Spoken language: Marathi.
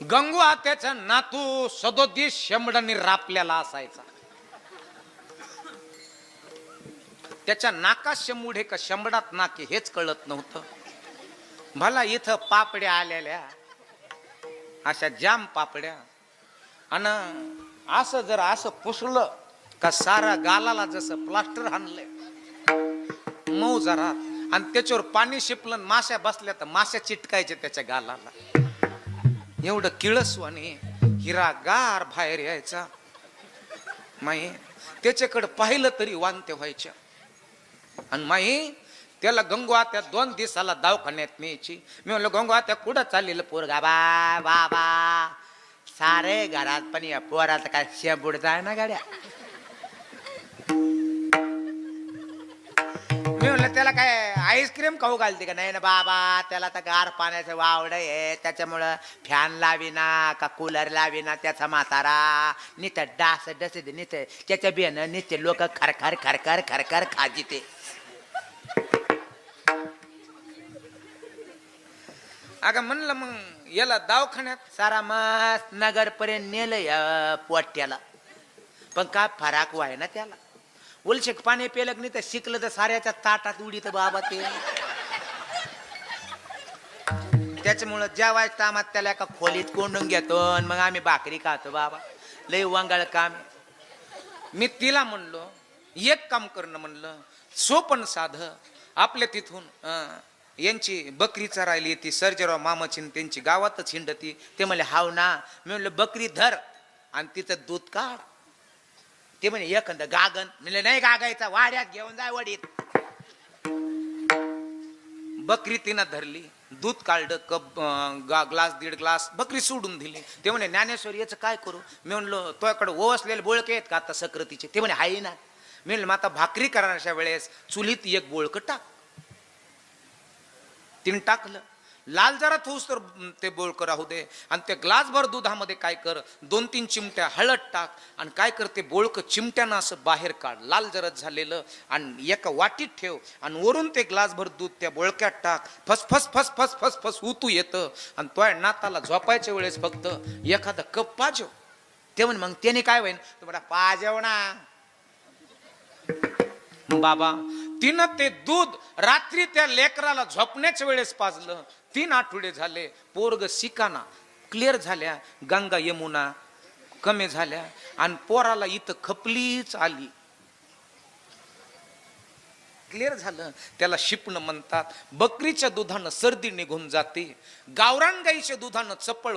गंगू त्याचा नातू सदोदिश शेंबडांनी रापलेला असायचा. त्याच्या नाकात शंभूड हे का शंभडात नाके हेच कळत नव्हतं. भला इथं पापड्या आलेल्या अशा जाम पापड्या. आणि असं जर असं पुसलं का सारा गालाला जसं प्लास्टर हाणलंय. मऊ जरा. आणि त्याच्यावर पाणी शिपलं माश्या बसल्या तर माश्या चिटकायच्या त्याच्या गालाला. एवढं किळसवाने हिरागार बाहेर यायचा. माई त्याच्याकडे पाहिलं तरी वांते व्हायच्या आणि माई त्याला गंगू आत्या दोन दिवसाला दवाखान्यात न्यायची. मी म्हणलं गंगू आत्या कुठं चाललेलं पोरगा बा बाबा सारे घरात पण या पोराचं काय शेबुड जाय ना गाड्या? त्याला काय आईस्क्रीम खाऊ घालते का? नाही ना बाबा त्याला तर गार पाण्याचं वावड आहे. त्याच्यामुळं फॅन लावीना का कूलर लावीना त्याचा म्हातारा. नित डास डस नित त्याच्या बेन नित्य लोक खरखर खरखर खरखर खाजी ते. अगं म्हणलं मग याला दवाखान्यात? सारा मस्त नगरपर्यंत नेलं या पोट्याला. पण काय फराक व्हाय ना त्याला. उलशेक पाणी पेलक नाही तर शिकलं तर साऱ्याच्या ताटात उडीत बाबा ते. त्याच्यामुळं जेवायच्या टायमात त्याला एका खोलीत कोंडून घेतो आणि मग आम्ही भाकरी खातो बाबा. लय वांगाळ काम आहे. मी तिला म्हणलो एक काम करणं म्हणलं सोपन साध. आपल्या तिथून यांची बकरी चरायली ती सर्जराव मामाची न त्यांची गावातच हिंडती. ते म्हणले हाव ना. मी म्हणलं बकरी धर आणि तिचं दूध काढ. ते म्हणे एखादं गागन. म्हणले नाही गागायचा वाड्यात घेऊन जाय वडीत. बकरी तिनं धरली दूध काढलं कप ग्लास दीड ग्लास बकरी सोडून दिली. ते म्हणे ज्ञानेश्वर याचं काय करू? मी म्हणलो तुझ्याकडे ओवसलेले बोळके आहेत का आता सक्रतीचे? ते म्हणे हाय ना. मी म्हणलं मग आता भाकरी करण्याच्या वेळेस चुलीत एक बोळकं टाक. तिने टाकलं. लाल जरा थोस तर ते बोळकं राहू दे. आणि ते ग्लासभर दुधामध्ये काय कर दोन तीन चिमट्या हळद टाक आणि काय कर ते बोळकं चिमट्यानं असं बाहेर काढ. लाल जरत झालेलं आणि एका वाटीत ठेव आणि वरून ते ग्लासभर दूध त्या बोळक्यात टाक. फस फस फस फस फस फस उतू येतं. आणि तो नाताला झोपायच्या वेळेस फक्त एखादा कप पाजव. ते म्हण मग त्याने काय होईन? तुम्हाला पाजव ना. बाबा तिनं ते दूध रात्री त्या लेकराला झोपण्याच्या वेळेस पाजलं. तीन आठवडे झाले पोरग शिकाना. क्लिअर झाल्या गंगा यमुना कमी झाल्या आणि पोराला इथं खपलीच आली. क्लिअर झालं त्याला शिपणं म्हणतात. बकरीच्या दुधानं सर्दी निघून जाते गावरान गाईच्या दुधानं चपळ